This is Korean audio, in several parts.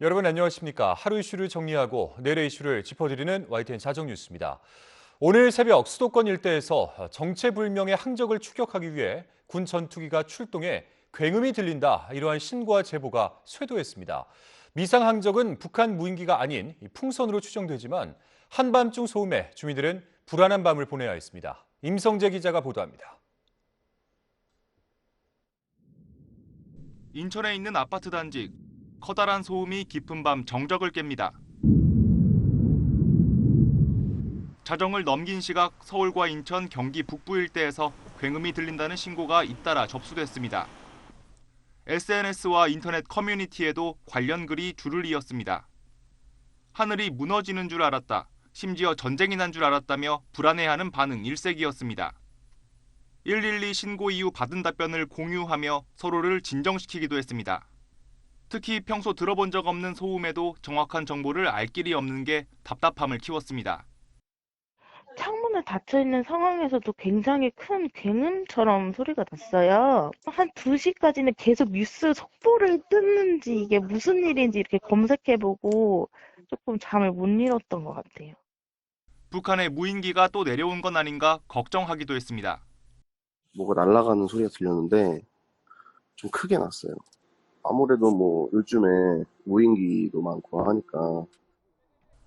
여러분 안녕하십니까. 하루 이슈를 정리하고 내일의 이슈를 짚어드리는 YTN 자정뉴스입니다. 오늘 새벽 수도권 일대에서 정체불명의 항적을 추격하기 위해 군 전투기가 출동해 굉음이 들린다 이러한 신고와 제보가 쇄도했습니다. 미상 항적은 북한 무인기가 아닌 풍선으로 추정되지만 한밤중 소음에 주민들은 불안한 밤을 보내야 했습니다. 임성재 기자가 보도합니다. 인천에 있는 아파트 단지 커다란 소음이 깊은 밤 정적을 깹니다. 자정을 넘긴 시각 서울과 인천, 경기 북부 일대에서 굉음이 들린다는 신고가 잇따라 접수됐습니다. SNS와 인터넷 커뮤니티에도 관련 글이 줄을 이었습니다. 하늘이 무너지는 줄 알았다. 심지어 전쟁이 난 줄 알았다며 불안해하는 반응 일색이었습니다. 112 신고 이후 받은 답변을 공유하며 서로를 진정시키기도 했습니다. 특히 평소 들어본 적 없는 소음에도 정확한 정보를 알 길이 없는 게 답답함을 키웠습니다. 창문을 닫혀 있는 상황에서도 굉장히 큰 굉음처럼 소리가 났어요. 한 2시까지는 계속 뉴스 속보를 뜯는지 이게 무슨 일인지 이렇게 검색해보고 조금 잠을 못 잃었던 것 같아요. 북한의 무인기가 또 내려온 건 아닌가 걱정하기도 했습니다. 뭐가 날아가는 소리가 들렸는데 좀 크게 났어요. 아무래도 뭐 요즘에 무인기도 많고 하니까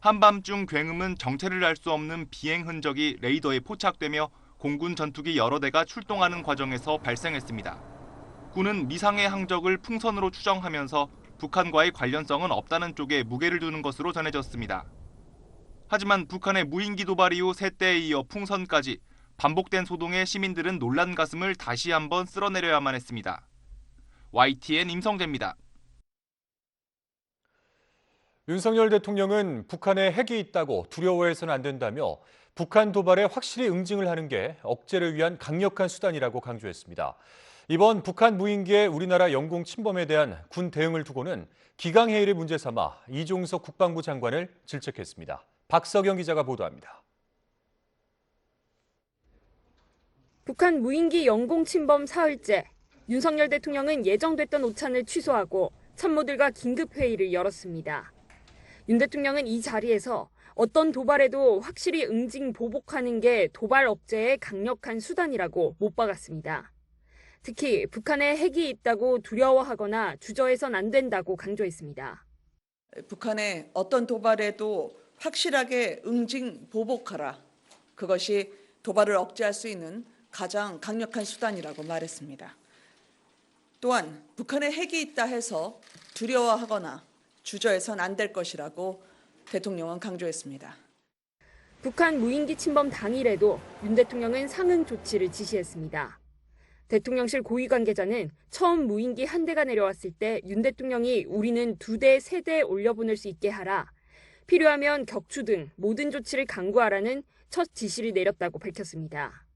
한밤중 굉음은 정체를 알 수 없는 비행 흔적이 레이더에 포착되며 공군 전투기 여러 대가 출동하는 과정에서 발생했습니다. 군은 미상의 항적을 풍선으로 추정하면서 북한과의 관련성은 없다는 쪽에 무게를 두는 것으로 전해졌습니다. 하지만 북한의 무인기 도발 이후 세 때에 이어 풍선까지 반복된 소동에 시민들은 놀란 가슴을 다시 한번 쓸어내려야만 했습니다. YTN 임성재입니다. 윤석열 대통령은 북한에 핵이 있다고 두려워해서는 안 된다며 북한 도발에 확실히 응징을 하는 게 억제를 위한 강력한 수단이라고 강조했습니다. 이번 북한 무인기의 우리나라 영공 침범에 대한 군 대응을 두고는 기강회의를 문제 삼아 이종석 국방부 장관을 질책했습니다. 박석영 기자가 보도합니다. 북한 무인기 영공 침범 사흘째, 윤석열 대통령은 예정됐던 오찬을 취소하고 참모들과 긴급 회의를 열었습니다. 윤 대통령은 이 자리에서 어떤 도발에도 확실히 응징 보복하는 게 도발 억제의 강력한 수단이라고 못 박았습니다. 특히 북한에 핵이 있다고 두려워하거나 주저해선 안 된다고 강조했습니다. 북한의 어떤 도발에도 확실하게 응징 보복하라. 그것이 도발을 억제할 수 있는 가장 강력한 수단이라고 말했습니다. 또한 북한에 핵이 있다 해서 두려워하거나 주저해선 안 될 것이라고 대통령은 강조했습니다. 북한 무인기 침범 당일에도 윤 대통령은 상응 조치를 지시했습니다. 대통령실 고위 관계자는 처음 무인기 한 대가 내려왔을 때 윤 대통령이 우리는 두 대, 세 대 올려보낼 수 있게 하라. 필요하면 격추 등 모든 조치를 강구하라는 첫 지시를 내렸다고 밝혔습니다.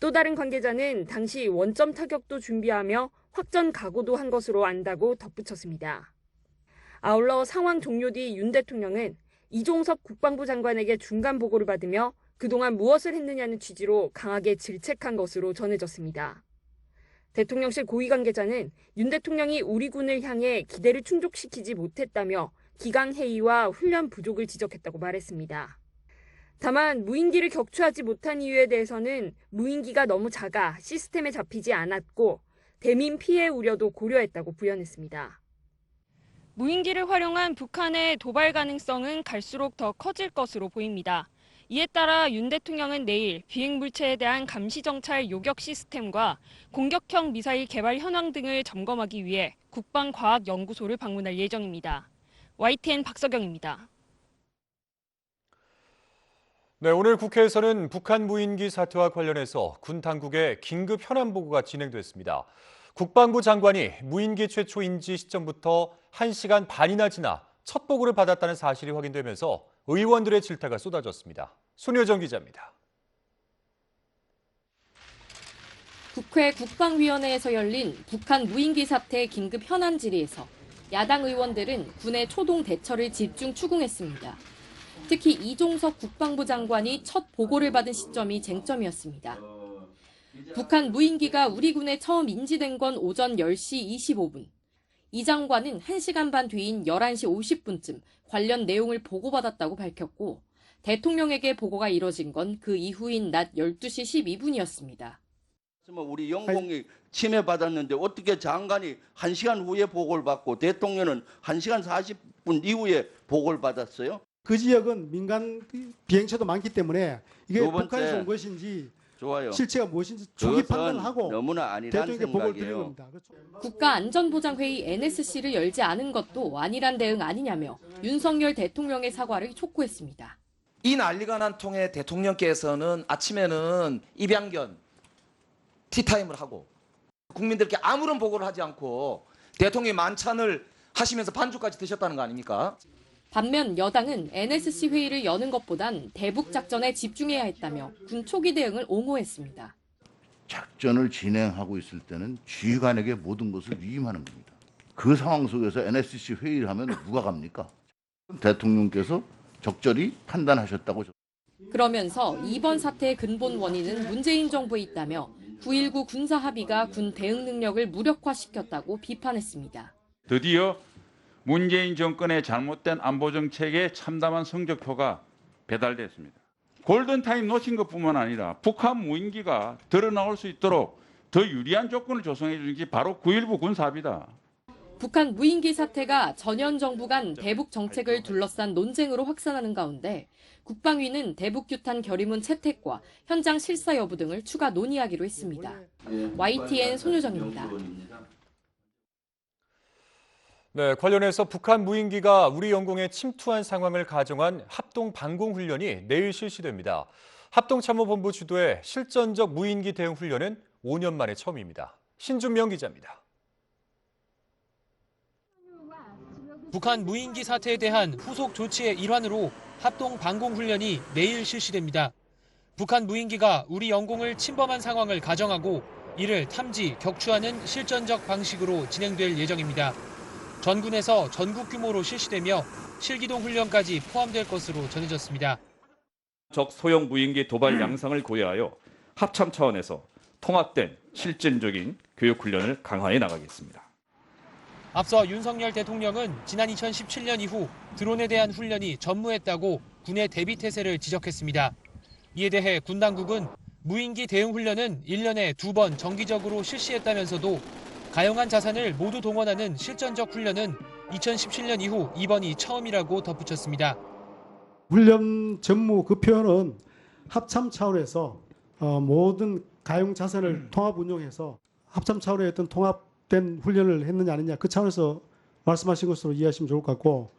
또 다른 관계자는 당시 원점 타격도 준비하며 확전 각오도 한 것으로 안다고 덧붙였습니다. 아울러 상황 종료 뒤 윤 대통령은 이종섭 국방부 장관에게 중간 보고를 받으며 그동안 무엇을 했느냐는 취지로 강하게 질책한 것으로 전해졌습니다. 대통령실 고위 관계자는 윤 대통령이 우리 군을 향해 기대를 충족시키지 못했다며 기강 회의와 훈련 부족을 지적했다고 말했습니다. 다만 무인기를 격추하지 못한 이유에 대해서는 무인기가 너무 작아 시스템에 잡히지 않았고 대민 피해 우려도 고려했다고 부연했습니다. 무인기를 활용한 북한의 도발 가능성은 갈수록 더 커질 것으로 보입니다. 이에 따라 윤 대통령은 내일 비행 물체에 대한 감시 정찰 요격 시스템과 공격형 미사일 개발 현황 등을 점검하기 위해 국방과학연구소를 방문할 예정입니다. YTN 박서경입니다. 네, 오늘 국회에서는 북한 무인기 사태와 관련해서 군 당국의 긴급 현안 보고가 진행됐습니다. 국방부 장관이 무인기 최초 인지 시점부터 1시간 반이나 지나 첫 보고를 받았다는 사실이 확인되면서 의원들의 질타가 쏟아졌습니다. 손효정 기자입니다. 국회 국방위원회에서 열린 북한 무인기 사태 긴급 현안 질의에서 야당 의원들은 군의 초동 대처를 집중 추궁했습니다. 특히 이종석 국방부 장관이 첫 보고를 받은 시점이 쟁점이었습니다. 북한 무인기가 우리 군에 처음 인지된 건 오전 10시 25분. 이 장관은 1시간 반 뒤인 11시 50분쯤 관련 내용을 보고받았다고 밝혔고 대통령에게 보고가 이뤄진 건 그 이후인 낮 12시 12분이었습니다. 뭐 우리 영공이 침해받았는데 어떻게 장관이 1시간 후에 보고를 받고 대통령은 1시간 40분 이후에 보고를 받았어요? 그 지역은 민간 비행체도 많기 때문에 이게 두 번째, 북한에서 온 것인지 좋아요. 실체가 무엇인지 초기 그것은 판단하고 대통령께 보고를 드리는. 겁니다. 그렇죠? 국가안전보장회의 NSC를 열지 않은 것도 안일한 대응 아니냐며 윤석열 대통령의 사과를 촉구했습니다. 이 난리가 난 통에 대통령께서는 아침에는 입양견 티타임을 하고 국민들께 아무런 보고를 하지 않고 대통령의 만찬을 하시면서 반주까지 드셨다는 거 아닙니까? 반면 여당은 NSC 회의를 여는 것보단 대북 작전에 집중해야 했다며 군 초기 대응을 옹호했습니다. 작전을 진행하고 있을 때는 지휘관에게 모든 것을 위임하는 겁니다. 그 상황 속에서 NSC 회의를 하면 누가 갑니까? 대통령께서 적절히 판단하셨다고 그러면서 이번 사태의 근본 원인은 문재인 정부에 있다며 9.19 군사 합의가 군 대응 능력을 무력화시켰다고 비판했습니다. 드디어 문재인 정권의 잘못된 안보 정책에 참담한 성적표가 배달됐습니다. 골든타임 놓친 것뿐만 아니라 북한 무인기가 드러나올 수 있도록 더 유리한 조건을 조성해 주는 게 바로 9.19 군사합의다. 북한 무인기 사태가 전현 정부 간 대북 정책을 둘러싼 논쟁으로 확산하는 가운데 국방위는 대북 규탄 결의문 채택과 현장 실사 여부 등을 추가 논의하기로 했습니다. YTN 손유정입니다. 네, 관련해서 북한 무인기가 우리 영공에 침투한 상황을 가정한 합동 방공 훈련이 내일 실시됩니다. 합동참모본부 주도의 실전적 무인기 대응 훈련은 5년 만에 처음입니다. 신준명 기자입니다. 북한 무인기 사태에 대한 후속 조치의 일환으로 합동 방공 훈련이 내일 실시됩니다. 북한 무인기가 우리 영공을 침범한 상황을 가정하고 이를 탐지, 격추하는 실전적 방식으로 진행될 예정입니다. 전군에서 전국 규모로 실시되며 실기동 훈련까지 포함될 것으로 전해졌습니다. 적 소형 무인기 도발 양상을 고려하여 합참 차원에서 통합된 실전적인 교육 훈련을 강화해 나가겠습니다. 앞서 윤석열 대통령은 지난 2017년 이후 드론에 대한 훈련이 전무했다고 군의 대비 태세를 지적했습니다. 이에 대해 군 당국은 무인기 대응 훈련은 1년에 두 번 정기적으로 실시했다면서도 가용한 자산을 모두 동원하는 실전적 훈련은 2017년 이후 이번이 처음이라고 덧붙였습니다. 훈련 전무 그 표현은 합참 차원에서 어, 모든 가용 자산을 통합 운용해서 합참 차원의 어떤 통합된 훈련을 했느냐 아니냐 그 차원에서 말씀하신 것으로 이해하시면 좋을 것 같고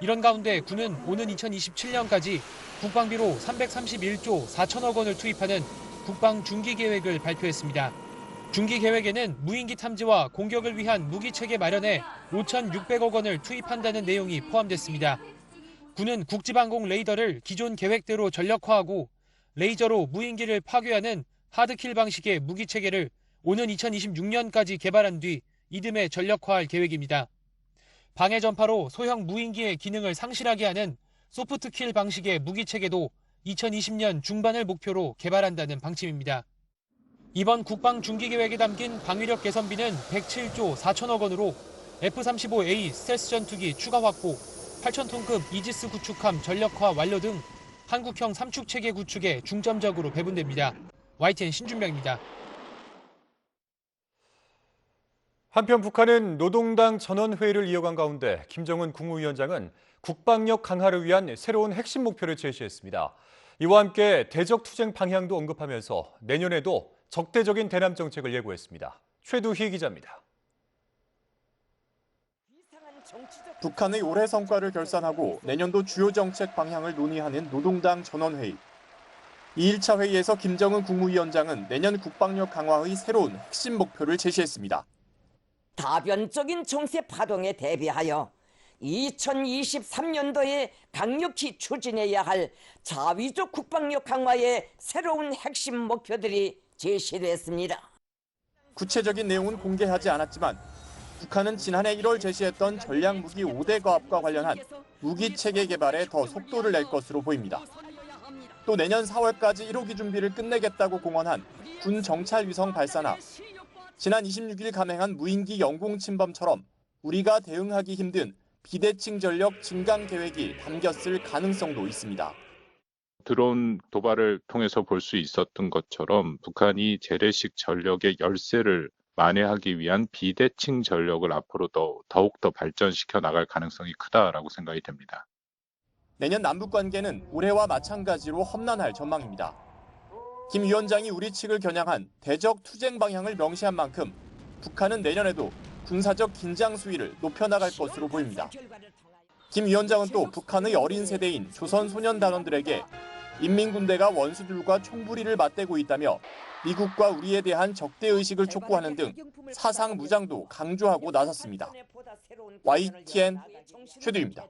이런 가운데 군은 오는 2027년까지 국방비로 331조 4천억 원을 투입하는 국방 중기 계획을 발표했습니다. 중기 계획에는 무인기 탐지와 공격을 위한 무기 체계 마련에 5,600억 원을 투입한다는 내용이 포함됐습니다. 군은 국지방공 레이더를 기존 계획대로 전력화하고 레이저로 무인기를 파괴하는 하드킬 방식의 무기 체계를 오는 2026년까지 개발한 뒤 이듬해 전력화할 계획입니다. 방해 전파로 소형 무인기의 기능을 상실하게 하는 소프트킬 방식의 무기 체계도 2020년 중반을 목표로 개발한다는 방침입니다. 이번 국방 중기 계획에 담긴 방위력 개선비는 107조 4천억 원으로 F-35A 스텔스 전투기 추가 확보, 8,000톤급 이지스 구축함 전력화 완료 등 한국형 삼축 체계 구축에 중점적으로 배분됩니다. YTN 신준명입니다. 한편 북한은 노동당 전원회의를 이어간 가운데 김정은 국무위원장은 국방력 강화를 위한 새로운 핵심 목표를 제시했습니다. 이와 함께 대적 투쟁 방향도 언급하면서 내년에도 적대적인 대남 정책을 예고했습니다. 최두희 기자입니다. 북한의 올해 성과를 결산하고 내년도 주요 정책 방향을 논의하는 노동당 전원회의. 2일차 회의에서 김정은 국무위원장은 내년 국방력 강화의 새로운 핵심 목표를 제시했습니다. 다변적인 정세 파동에 대비하여 2023년도에 강력히 추진해야 할 자위적 국방력 강화의 새로운 핵심 목표들이 제시됐습니다. 구체적인 내용은 공개하지 않았지만 북한은 지난해 1월 제시했던 전략 무기 5대 과업과 관련한 무기 체계 개발에 더 속도를 낼 것으로 보입니다. 또 내년 4월까지 1호기 준비를 끝내겠다고 공언한 군 정찰 위성 발사나 지난 26일 감행한 무인기 영공 침범처럼 우리가 대응하기 힘든 비대칭 전력 증강 계획이 담겼을 가능성도 있습니다. 드론 도발을 통해서 볼 수 있었던 것처럼 북한이 재래식 전력의 열세를 만회하기 위한 비대칭 전력을 앞으로 더, 더욱 더 발전시켜 나갈 가능성이 크다라고 생각이 됩니다. 내년 남북 관계는 올해와 마찬가지로 험난할 전망입니다. 김 위원장이 우리 측을 겨냥한 대적 투쟁 방향을 명시한 만큼 북한은 내년에도 군사적 긴장 수위를 높여나갈 것으로 보입니다. 김 위원장은 또 북한의 어린 세대인 조선 소년 단원들에게 인민군대가 원수들과 총부리를 맞대고 있다며 미국과 우리에 대한 적대 의식을 촉구하는 등 사상 무장도 강조하고 나섰습니다. YTN 최두입니다.